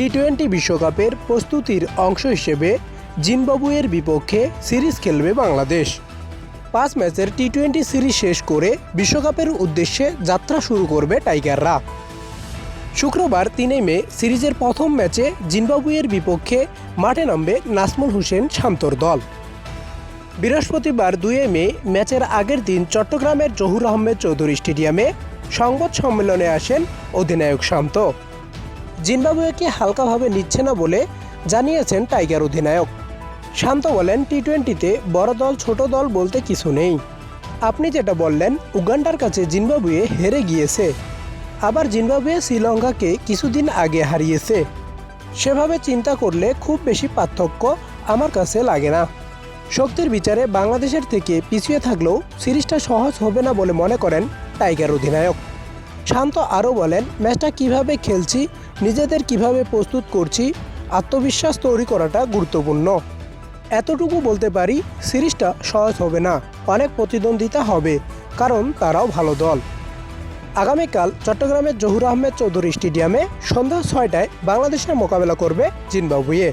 T twenty বিশ্বকাপের প্রস্তুতির অংশ হিসেবে জিম্বাবুয়ের বিপক্ষে সিরিজ খেলবে বাংলাদেশ। পাঁচ ম্যাচের টি টোয়েন্টি সিরিজ শেষ করে বিশ্বকাপের উদ্দেশ্যে যাত্রা শুরু করবে টাইগাররা। শুক্রবার তিনে মে সিরিজের প্রথম ম্যাচে জিম্বাবুয়ের বিপক্ষে মাঠে নামবে নাসমুল হোসেন শান্তর দল। বৃহস্পতিবার দুয়ে মে ম্যাচের আগের দিন চট্টগ্রামের জহুর আহমেদ চৌধুরী স্টেডিয়ামে সংবাদ সম্মেলনে আসেন অধিনায়ক শান্ত। জিম্বাবুয়েকে হালকাভাবে নিচ্ছে না বলে জানিয়েছেন টাইগার অধিনায়ক। শান্ত বলেন টি টোয়েন্টিতে বড় দল, ছোট দল বলতে কিছু নেই। আপনি যেটা বললেন, উগান্ডার কাছে জিম্বাবুয়ে হেরে গিয়েছে। আবার জিম্বাবুয়ে শ্রীলঙ্কাকে কিছুদিন আগে হারিয়েছে। সেভাবে চিন্তা করলে খুব বেশি পার্থক্য আমার কাছে লাগে না। শক্তির বিচারে বাংলাদেশের থেকে পিছিয়ে থাকলেও সিরিজটা সহজ হবে না বলে মনে করেন টাইগার অধিনায়ক। শান্ত আরও বলেন, ম্যাচটা কীভাবে খেলছি, নিজেদের কীভাবে প্রস্তুত করছি, আত্মবিশ্বাস তৈরি করাটা গুরুত্বপূর্ণ। এতটুকু বলতে পারি, সিরিজটা সহজ হবে না, অনেক প্রতিদ্বন্দ্বিতা হবে, কারণ তারাও ভালো দল। আগামীকাল চট্টগ্রামের জহুর আহমেদ চৌধুরী স্টেডিয়ামে সন্ধ্যা ছয়টায় বাংলাদেশের মোকাবেলা করবে জিম্বাবুয়ে।